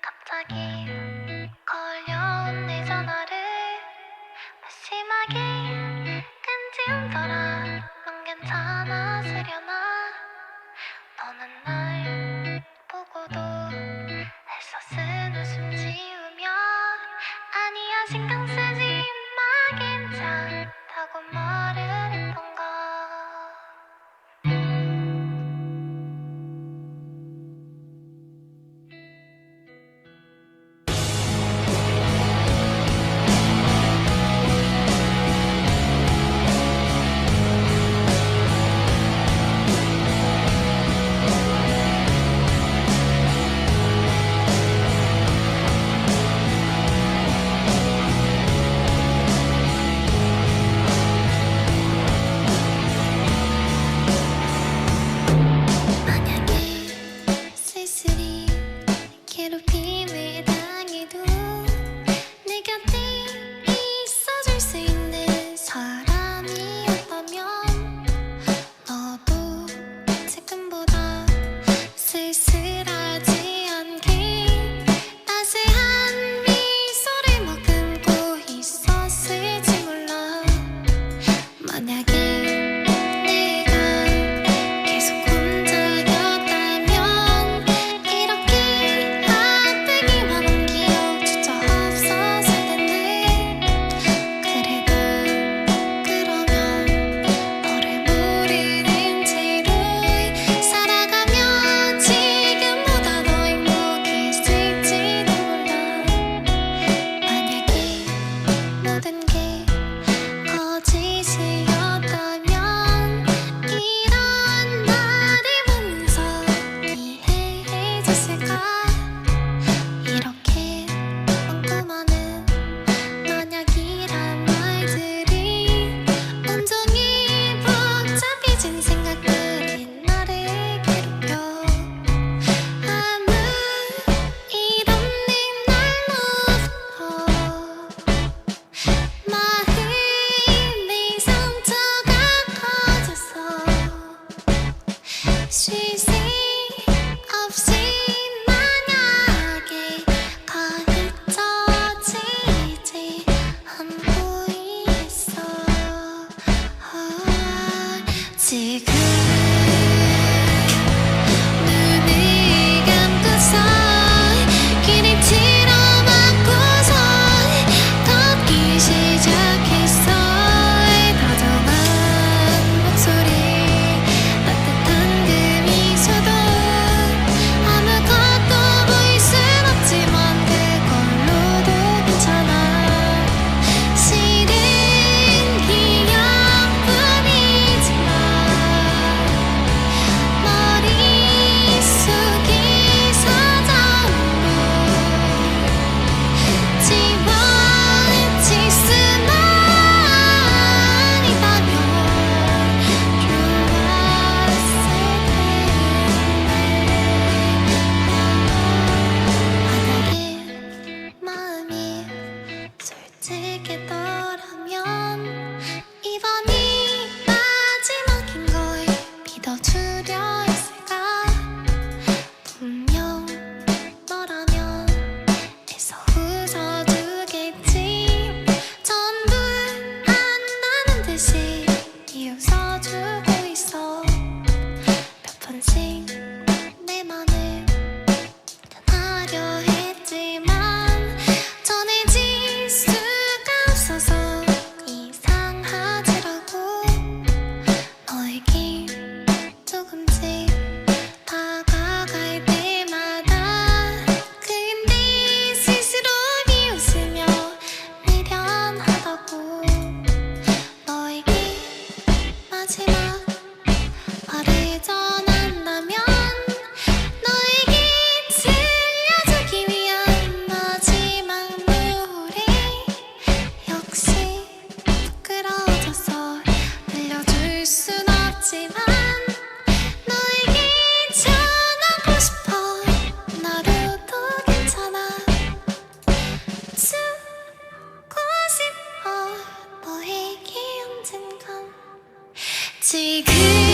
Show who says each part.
Speaker 1: 갑자기 걸려온 내 전화를 심하게 끈지 않더라 괜찮았으려나? 너는 날 보고도 애써 쓴 웃음 지우며 아니야 생각 take it.